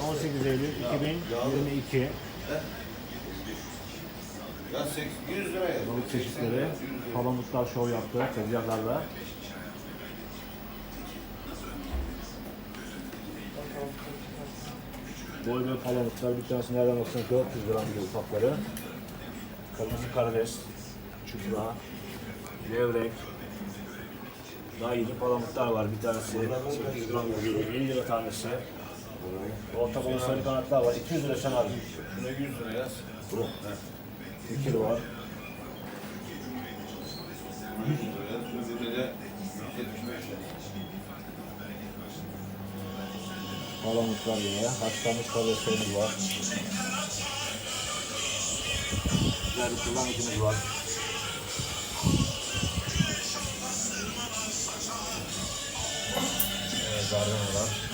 18 Eylül 2022 Ya 800 lira ya. balık çeşitleri Palamutlar şov yaptı tezgahlarda. Boy ve palamutlar bir tanesi nereden baksan 400 gram gibi ufakları. Kırmızı karides, çupra, levrek, daha iyi palamutlar var. Bir tanesi 800 gram gibi 50 lira tanesi. Orta boy sarı kanatlar var. 200 lira sen abi. Şuna 100 lira yaz. Bu. 2 kilo var. 100 lira yaz. Öbürde de 75 lira. Palamutlar yine. Haşlanmış karideslerimiz var. Güzel bir kullanıcımız var. Evet, zargana var.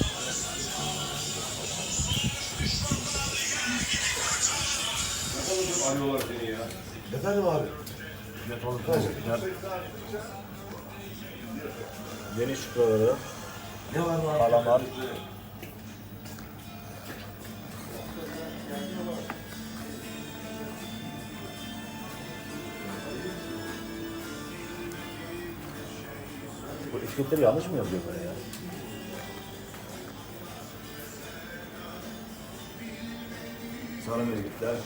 Arıyorlar seni ya. Efendim abi. Güzel balık balıklar. Deniz çupraları, Ne var mı abi? kalamar, Bu etiketleri yanlış mı yazıyor böyle ya? Sarı mezgitler.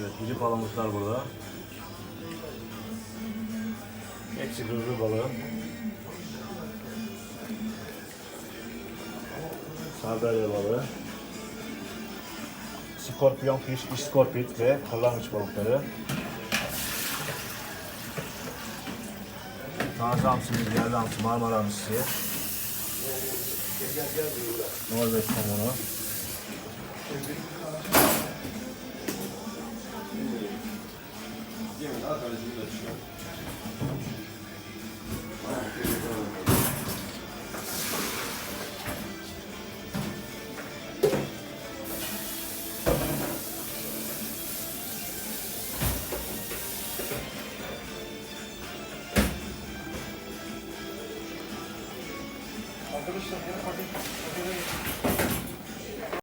Evet, gıcı palamutlar burada. Hepsi hızlı balığı. Sardalya balığı. Skorpiyon fish, iskorpit ve kırlangıç balıkları. Taze hamsimiz, yerli hamsi, Marmara hamsisi. Norveç somonu. Arkadaşlar ya hadi. hadi.